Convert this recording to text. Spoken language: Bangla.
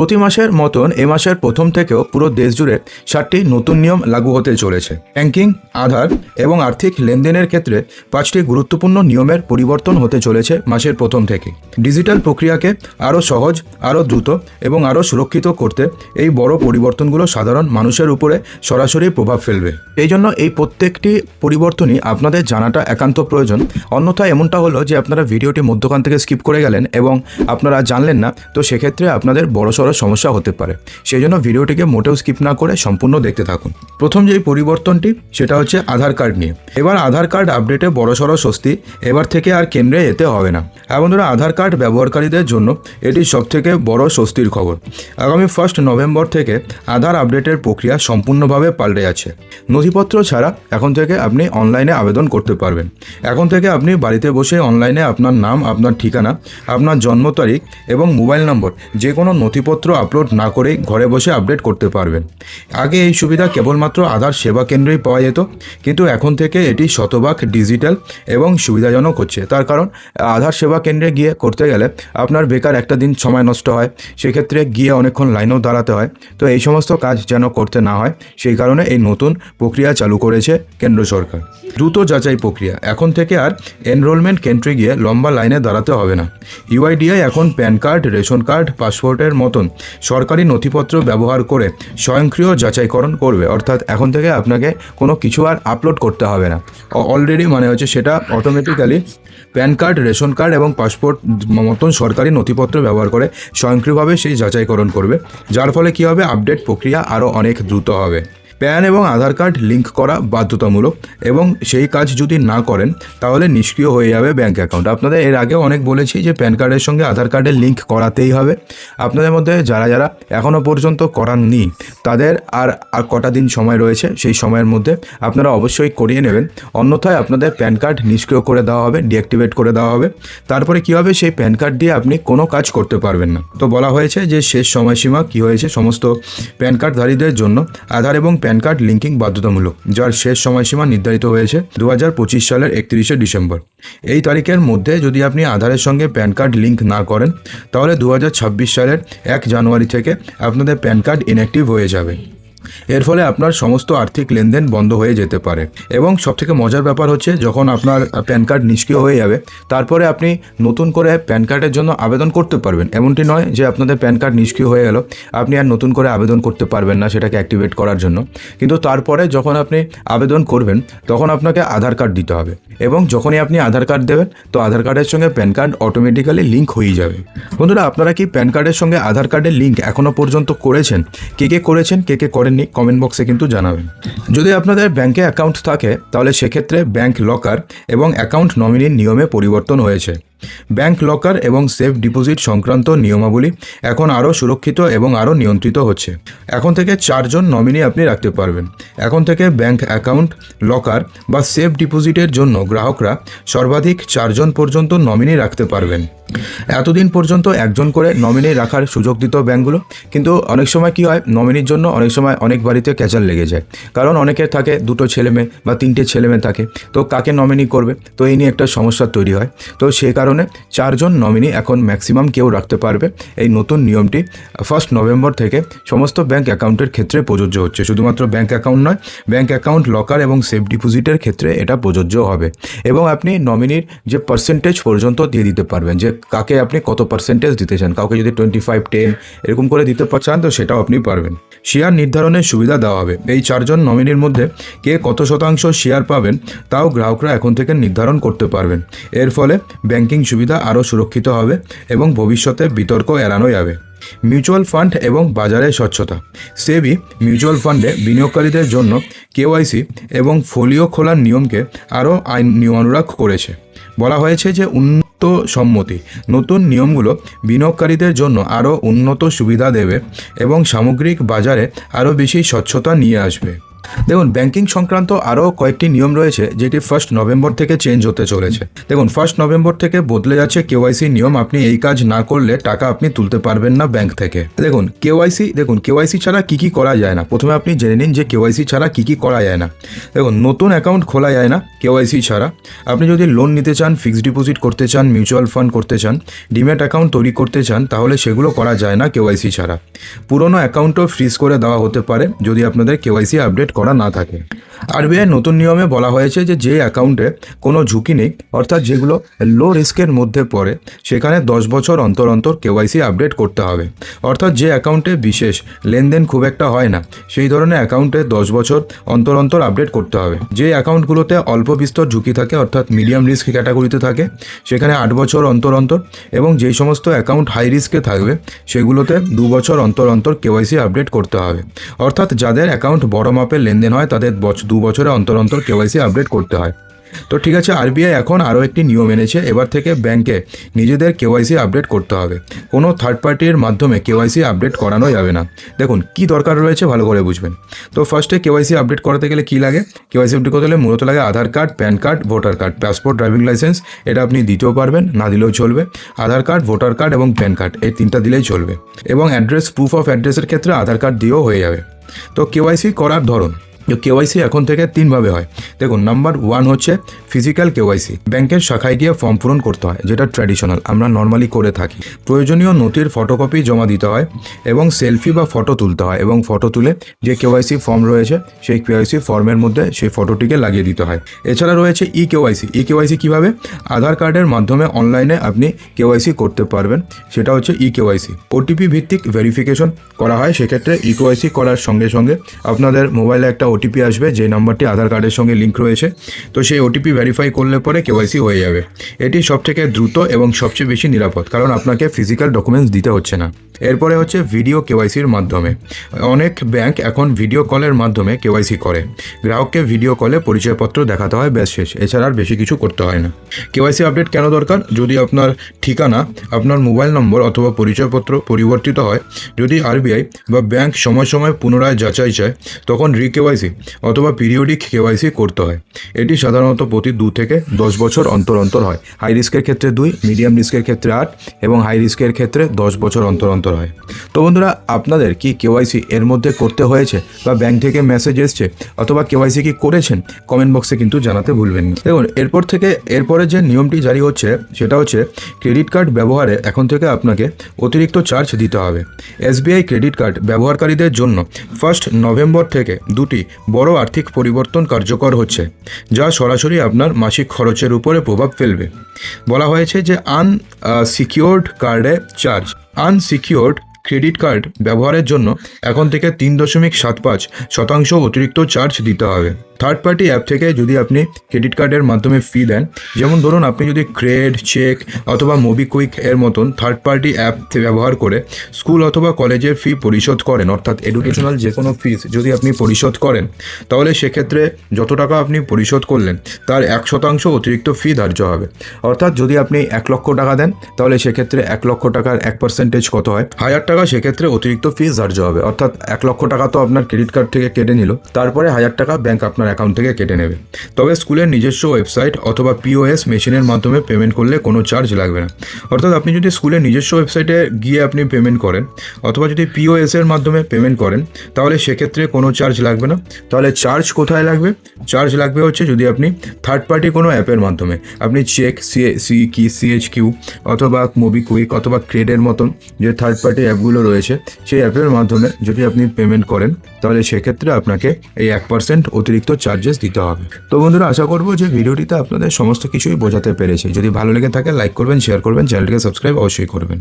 প্রতি মাসের মতন এ মাসের প্রথম থেকেও পুরো দেশ জুড়ে ষাটটি নতুন নিয়ম লাগু হতে চলেছে। ব্যাংকিং, আধার এবং আর্থিক লেনদেনের ক্ষেত্রে পাঁচটি গুরুত্বপূর্ণ নিয়মের পরিবর্তন হতে চলেছে মাসের প্রথম থেকে। ডিজিটাল প্রক্রিয়াকে আরও সহজ, আরও দ্রুত এবং আরও সুরক্ষিত করতে এই বড় পরিবর্তনগুলো সাধারণ মানুষের উপরে সরাসরি প্রভাব ফেলবে। এই জন্য এই প্রত্যেকটি পরিবর্তনই আপনাদের জানাটা একান্ত প্রয়োজন। অন্যথায় এমনটা হলো যে আপনারা ভিডিওটি মধ্যখান থেকে স্কিপ করে গেলেন এবং আপনারা জানলেন না, তো সেক্ষেত্রে আপনাদের বড়সড় সমস্যা হতে পারে। সেই জন্য ভিডিওটিকে মোটেও স্কিপ না করে সম্পূর্ণ দেখতে থাকুন। প্রথম যেই পরিবর্তনটি, সেটা হচ্ছে আধার কার্ড নিয়ে। এবার আধার কার্ড আপডেটে বড়সড় স্বস্তি এবার থেকে আর কেন্দ্রে যেতে হবে না। হ্যাঁ বন্ধুরা, আধার কার্ড ব্যবহারকারীদের জন্য এটি সবথেকে বড় স্বস্তির খবর। আগামী ফার্স্ট নভেম্বর থেকে আধার আপডেটের প্রক্রিয়া সম্পূর্ণভাবে পাল্টে যাচ্ছে। নথিপত্র ছাড়া এখন থেকে আপনি অনলাইনে আবেদন করতে পারবেন। এখন থেকে আপনি বাড়িতে বসে অনলাইনে আপনার নাম, আপনার ঠিকানা, আপনার জন্ম তারিখ এবং মোবাইল নম্বর যে কোনো নথিপত্র আপলোড না করেই ঘরে বসে আপডেট করতে পারবেন। আগে এই সুবিধা কেবলমাত্র আধার সেবা কেন্দ্রেই পাওয়া যেত, কিন্তু এখন থেকে এটি শতভাগ ডিজিটাল এবং সুবিধাজনক হচ্ছে। তার কারণ, আধার সেবা কেন্দ্রে গিয়ে করতে গেলে আপনার বেকার একটা দিন সময় নষ্ট হয়, সেক্ষেত্রে গিয়ে অনেকক্ষণ লাইনেও দাঁড়াতে হয়। তো এই সমস্ত কাজ যেন করতে না হয়, সেই কারণে এই নতুন প্রক্রিয়া চালু করেছে কেন্দ্র সরকার। দ্রুত যাচাই প্রক্রিয়া। এখন থেকে আর এনরোলমেন্ট কেন্দ্রে গিয়ে লম্বা লাইনে দাঁড়াতে হবে না। ইউআইডিআই এখন প্যান কার্ড রেশন কার্ড পাসপোর্টের মতন সরকারি নথিপত্র ব্যবহার করে স্বয়ংক্রিয় যাচাইকরণ করবে। অর্থাৎ এখন থেকে আপনাকে কোনো কিছু আর আপলোড করতে হবে না। অলরেডি মানে হচ্ছে সেটা automatically PAN card ration card এবং পাসপোর্ট মতন সরকারি নথিপত্র ব্যবহার করে স্বয়ংক্রিয়ভাবে সেই যাচাইকরণ করবে। যার ফলে কী হবে? আপডেট প্রক্রিয়া আরও অনেক দ্রুত হবে। প্যান এবং আধার কার্ড লিঙ্ক করা বাধ্যতামূলক এবং সেই কাজ যদি না করেন, তাহলে নিষ্ক্রিয় হয়ে যাবে ব্যাঙ্ক অ্যাকাউন্ট। আপনাদের এর আগেও অনেক বলেছি যে প্যান কার্ডের সঙ্গে আধার কার্ডের লিঙ্ক করাতেই হবে। আপনাদের মধ্যে যারা যারা এখনও পর্যন্ত করাননি, তাদের আর আর কটা দিন সময় রয়েছে, সেই সময়ের মধ্যে আপনারা অবশ্যই করিয়ে নেবেন। অন্যথায় আপনাদের প্যান কার্ড নিষ্ক্রিয় করে দেওয়া হবে, ডিঅ্যাক্টিভেট করে দেওয়া হবে। তারপরে কী হবে? সেই প্যান কার্ড দিয়ে আপনি কোনো কাজ করতে পারবেন না। তো বলা হয়েছে যে শেষ সময়সীমা কী হয়েছে? সমস্ত প্যান কার্ডধারীদের জন্য আধার এবং প্যান কার্ড লিঙ্কিং বাধ্যতামূলক, যার শেষ সময়সীমা নির্ধারিত হয়েছে দু হাজার পঁচিশ সালের একত্রিশে ডিসেম্বর। এই তারিখের মধ্যে যদি আপনি আধারের সঙ্গে প্যান কার্ড লিঙ্ক না করেন, তাহলে দু হাজার ছাব্বিশ সালের এক জানুয়ারি থেকে আপনাদের প্যান কার্ড ইনঅ্যাক্টিভ হয়ে যাবে। এর ফলে আপনার সমস্ত আর্থিক লেনদেন বন্ধ হয়ে যেতে পারে। এবং সবথেকে মজার ব্যাপার হচ্ছে, যখন আপনার প্যান কার্ড নিষ্ক্রিয় হয়ে যাবে, তারপরে আপনি নতুন করে প্যান কার্ডের জন্য আবেদন করতে পারবেন। এমনটি নয় যে আপনাদের প্যান কার্ড নিষ্ক্রিয় হয়ে গেল, আপনি আর নতুন করে আবেদন করতে পারবেন না সেটাকে অ্যাক্টিভেট করার জন্য। কিন্তু তারপরে যখন আপনি আবেদন করবেন, তখন আপনাকে আধার কার্ড দিতে হবে। এবং যখনই আপনি আধার কার্ড দেবেন, তো আধার কার্ডের সঙ্গে প্যান কার্ড অটোমেটিক্যালি লিঙ্ক হয়ে যাবে। বন্ধুরা, আপনারা কি প্যান কার্ডের সঙ্গে আধার কার্ডের লিঙ্ক এখনও পর্যন্ত করেছেন? কে কে করেছেন, কে কে করেননি কমেন্ট বক্সে কিন্তু জানাবেন। যদি আপনাদের ব্যাংকে অ্যাকাউন্ট থাকে, তাহলে সেক্ষেত্রে ব্যাংক লকার এবং অ্যাকাউন্ট নমিনির নিয়মে পরিবর্তন হয়েছে। ব্যাংক লকার এবং সেফ ডিপোজিট সংক্রান্ত নিয়মাবলী এখন আরও সুরক্ষিত এবং আরও নিয়ন্ত্রিত হচ্ছে। এখন থেকে চারজন নমিনি আপনি রাখতে পারবেন। এখন থেকে ব্যাংক অ্যাকাউন্ট, লকার বা সেফ ডিপোজিটের জন্য গ্রাহকরা সর্বাধিক চারজন পর্যন্ত নমিনি রাখতে পারবেন। এতদিন পর্যন্ত একজন করে নমিনি রাখার সুযোগ দিত ব্যাঙ্কগুলো কিন্তু অনেক সময় কি হয় নমিনির জন্য অনেক সময় অনেক বাড়িতে ক্যাচাল লেগে যায়। কারণ অনেকের থাকে দুটো ছেলে মেয়ে বা তিনটে ছেলে মেয়ে থাকে। তো কাকে নমিনি করবে? তো এই নিয়ে একটা সমস্যা তৈরি হয়। তো সেই কারণে চারজন নমিনি এখন ম্যাক্সিমাম কেউ রাখতে পারবে। এই নতুন নিয়মটি ফার্স্ট নভেম্বর থেকে সমস্ত ব্যাঙ্ক অ্যাকাউন্টের ক্ষেত্রে প্রযোজ্য হচ্ছে। শুধুমাত্র ব্যাঙ্ক অ্যাকাউন্ট নয় ব্যাঙ্ক অ্যাকাউন্ট লকার এবং সেফ ডিপোজিটের ক্ষেত্রে এটা প্রযোজ্য হবে। এবং আপনি নমিনির যে পার্সেন্টেজ পর্যন্ত দিয়ে দিতে পারবেন, যে কাকে আপনি কত পার্সেন্টেজ দিতে চান? কাউকে যদি টোয়েন্টি ফাইভ টেন এরকম করে দিতে চান, তো সেটাও আপনি পারবেন। শেয়ার নির্ধারণের সুবিধা দেওয়া হবে। এই চারজন নমিনির মধ্যে কে কত শতাংশ শেয়ার পাবেন, তাও গ্রাহকরা এখন থেকে নির্ধারণ করতে পারবেন। এর ফলে ব্যাংকিং সুবিধা আরও সুরক্ষিত হবে এবং ভবিষ্যতে বিতর্ক এড়ানো যাবে মিউচুয়াল ফান্ড এবং বাজারে স্বচ্ছতা। সেবি মিউচুয়াল ফান্ডে বিনিয়োগকারীদের জন্য কেওয়াইসি এবং ফোলিও খোলার নিয়মকে আরও আইন নিয়মানুরাগ করেছে। বলা হয়েছে যে উন্নত সম্মতি নতুন নিয়মগুলো বিনিয়োগকারীদের জন্য আরও উন্নত সুবিধা দেবে এবং সামগ্রিক বাজারে আরও বেশি স্বচ্ছতা নিয়ে আসবে। দেখুন ব্যাংকিং সংক্রান্ত আরও কয়েকটি নিয়ম রয়েছে, যেটি ফার্স্ট নভেম্বর থেকে চেঞ্জ হতে চলেছে। দেখুন ফার্স্ট নভেম্বর থেকে বদলে যাচ্ছে কেওয়াইসি নিয়ম, আপনি এই কাজ না করলে টাকা আপনি তুলতে পারবেন না ব্যাংক থেকে। দেখুন কেওয়াইসি দেখুন কেওয়াইসি ছাড়া কি কি করা যায় না। প্রথমে আপনি জেনে নিন যে কেওয়াইসি ছাড়া কি কি করা যায় না। দেখুন, নতুন অ্যাকাউন্ট খোলা যায় না কেওয়াইসি ছাড়া। আপনি যদি লোন নিতে চান ফিক্সড ডিপোজিট করতে চান মিউচুয়াল ফান্ড করতে চান ডিম্যাট অ্যাকাউন্ট তৈরি করতে চান, তাহলে সেগুলো করা যায় না কেওয়াইসি ছাড়া। পুরনো অ্যাকাউন্টও ফ্রিজ করে দেওয়া হতে পারে, যদি আপনাদের কেওয়াইসি আপডেট করা না থাকে। আরবিআই নতুন নিয়মে বলা হয়েছে যে যে অ্যাকাউন্টে কোনো ঝুঁকি নেই, অর্থাৎ যেগুলো লো রিস্কের মধ্যে পড়ে, সেখানে দশ বছর অন্তর অন্তর কেওয়াইসি আপডেট করতে হবে। অর্থাৎ যে অ্যাকাউন্টে বিশেষ লেনদেন খুব একটা হয় না, সেই ধরনের অ্যাকাউন্টে দশ বছর অন্তর অন্তর আপডেট করতে হবে। যে অ্যাকাউন্টগুলোতে অল্প বিস্তর ঝুঁকি থাকে, অর্থাৎ মিডিয়াম রিস্ক ক্যাটাগরিতে থাকে, সেখানে আট বছর অন্তর অন্তর এবং যেই সমস্ত অ্যাকাউন্ট হাই রিস্কে থাকবে, সেগুলোতে দু বছর অন্তর অন্তর কেওয়াইসি আপডেট করতে হবে। অর্থাৎ যাদের অ্যাকাউন্ট বড় মাপের লেনদেন হয়, তাদের দু বছরে অন্তর অন্তর কেওয়াইসি আপডেট করতে হয়। তো ঠিক আছে আরবিআই এখন আরও একটি নিয়ম এনেছে, এবার থেকে ব্যাংকে নিজেদের কেওয়াইসি আপডেট করতে হবে। কোনো থার্ড পার্টির মাধ্যমে কেওয়াইসি আপডেট করানো যাবে না। দেখুন, কি দরকার রয়েছে ভালো করে বুঝবেন। তো ফার্স্টে কেওয়াইসি আপডেট করাতে গেলে কী লাগে? কেওয়াইসি আপডেট করতে গেলে মূলত লাগে Aadhaar card, PAN card, voter card. Passport driving licence এটা আপনি দিতেও পারবেন, না দিলেও চলবে। আধার কার্ড, ভোটার কার্ড এবং প্যান কার্ড, এই তিনটা দিলেই চলবে। এবং অ্যাড্রেস প্রুফ অফ অ্যাড্রেসের ক্ষেত্রে আধার কার্ড দিয়েও হয়ে যাবে। তো কেওয়াইসি করার ধরন। কেওয়াইসি এখন থেকে তিনভাবে হয়। দেখুন নাম্বার ওয়ান হচ্ছে ফিজিক্যাল কেওয়াইসি। ব্যাংকের শাখায় গিয়ে ফর্ম পূরণ করতে হয়, যেটা ট্র্যাডিশনাল আমরা নর্মালি করে থাকি। প্রয়োজনীয় নথির ফটোকপি জমা দিতে হয় এবং সেলফি বা ফটো তুলতে হয় এবং ফটো তুলে যে কেওয়াইসি ফর্ম রয়েছে, সেই কেওয়াইসি ফর্মের মধ্যে সেই ফটোটিকে লাগিয়ে দিতে হয়। এছাড়া রয়েছে ই কেওয়াইসি ই কেওয়াইসি কীভাবে? আধার কার্ডের মাধ্যমে অনলাইনে আপনি কেওয়াইসি করতে পারবেন। সেটা হচ্ছে ই কেওয়াইসি ওটিপি ভিত্তিক ভেরিফিকেশন করা হয়, সেক্ষেত্রে ই কেওয়াইসি করার সঙ্গে সঙ্গে আপনাদের মোবাইলে একটা ওটিপি আসবে, যে নাম্বারটি আধার কার্ডের সঙ্গে লিঙ্ক রয়েছে। তো সেই ওটিপি ভেরিফাই করলে পরে কেওয়াইসি হয়ে যাবে। এটি সবথেকে দ্রুত এবং সবচেয়ে বেশি নিরাপদ, কারণ আপনাকে ফিজিক্যাল ডকুমেন্টস দিতে হচ্ছে না। এরপরে হচ্ছে ভিডিও কেওয়াইসির মাধ্যমে। অনেক ব্যাংক এখন ভিডিও কলের মাধ্যমে কেওয়াইসি করে। গ্রাহককে ভিডিও কলে পরিচয়পত্র দেখাতে হয়, ব্যাস শেষ। এছাড়া আর বেশি কিছু করতে হয় না। কেওয়াইসি আপডেট কেন দরকার? যদি আপনার ঠিকানা, আপনার মোবাইল নম্বর অথবা পরিচয়পত্র পরিবর্তিত হয়, যদি আরবিআই বা ব্যাংক সময় সময় পুনরায় যাচাই চায়, তখন রি কেওয়াইসি অথবা পিরিয়ডিক কেওয়াইসি করতে হয়। এটি সাধারণত প্রতি দু থেকে দশ বছর অন্তর অন্তর হয়। হাই রিস্কের ক্ষেত্রে দুই মিডিয়াম রিস্কের ক্ষেত্রে আট এবং হাই রিস্কের ক্ষেত্রে দশ বছর অন্তর অন্তর হয়। তো বন্ধুরা, আপনাদের কি কেওয়াইসি এর মধ্যে করতে হয়েছে বা ব্যাংক থেকে মেসেজ এসছে অথবা কেওয়াইসি কি করেছেন? কমেন্ট বক্সে কিন্তু জানাতে ভুলবেন দেখুন, এরপর থেকে, এরপরে যে নিয়মটি জারি হচ্ছে, সেটা হচ্ছে ক্রেডিট কার্ড ব্যবহারে এখন থেকে আপনাকে অতিরিক্ত চার্জ দিতে হবে। এসবিআই ক্রেডিট কার্ড ব্যবহারকারীদের জন্য ফার্স্ট নভেম্বর থেকে দুটি বড় আর্থিক পরিবর্তন কার্যকর হচ্ছে, যা সরাসরি আপনার মাসিক খরচের উপরে প্রভাব ফেলবে। বলা হয়েছে যে আন সিকিওর্ড কার্ডে চার্জ আনসিকিওর্ড ক্রেডিট কার্ড ব্যবহারের জন্য এখন থেকে তিন দশমিক সাত পাঁচ শতাংশ অতিরিক্ত চার্জ দিতে হবে। থার্ড পার্টি অ্যাপ থেকে যদি আপনি ক্রেডিট কার্ডের মাধ্যমে ফি দেন, যেমন ধরুন আপনি যদি ক্রেড চেক অথবা মোবিকুইক এর মতন থার্ড পার্টি অ্যাপ ব্যবহার করে স্কুল অথবা কলেজের ফি পরিশোধ করেন, অর্থাৎ এডুকেশনাল যে কোনো ফিস যদি আপনি পরিশোধ করেন, তাহলে সেক্ষেত্রে যত টাকা আপনি পরিশোধ করলেন, তার এক শতাংশ অতিরিক্ত ফি ধার্য হবে। অর্থাৎ যদি আপনি এক লক্ষ টাকা দেন, তাহলে সেক্ষেত্রে এক লক্ষ টাকার এক পার্সেন্টেজ কত হয়? হাজার টাকা সেক্ষেত্রে অতিরিক্ত ফিস ধার্য হবে। অর্থাৎ এক লক্ষ টাকা তো আপনার ক্রেডিট কার্ড থেকে কেটে নিল, তারপরে হাজার টাকা ব্যাংক আপনার অ্যাকাউন্ট থেকে কেটে নেবে। তবে স্কুলের নিজস্ব ওয়েবসাইট অথবা পিওএস মেশিনের মাধ্যমে পেমেন্ট করলে কোনো চার্জ লাগবে না। অর্থাৎ আপনি যদি স্কুলের নিজস্ব ওয়েবসাইটে গিয়ে আপনি পেমেন্ট করেন, অথবা যদি পিওএস এর মাধ্যমে পেমেন্ট করেন, তাহলে সেক্ষেত্রে কোনো চার্জ লাগবে না। তাহলে চার্জ কোথায় লাগবে? চার্জ লাগবে হচ্ছে যদি আপনি থার্ড পার্টি কোনো অ্যাপের মাধ্যমে, আপনি চেক সি সি কি সিএইচ কিউ অথবা মোবিকুইক অথবা ক্রেডের মতন যে থার্ড পার্টি অ্যাপগুলো রয়েছে, সেই অ্যাপের মাধ্যমে যদি আপনি পেমেন্ট করেন, তাহলে সেক্ষেত্রে আপনাকে এই এক পার্সেন্ট অতিরিক্ত চার্জেস দিতে হবে। তো বন্ধুরা, আশা করব যে ভিডিওটিতে আপনাদের সমস্ত কিছুই বোঝাতে পেরেছি। যদি ভালো লেগে থাকে লাইক করবেন শেয়ার করবেন, চ্যানেলটিকে সাবস্ক্রাইব অবশ্যই করবেন।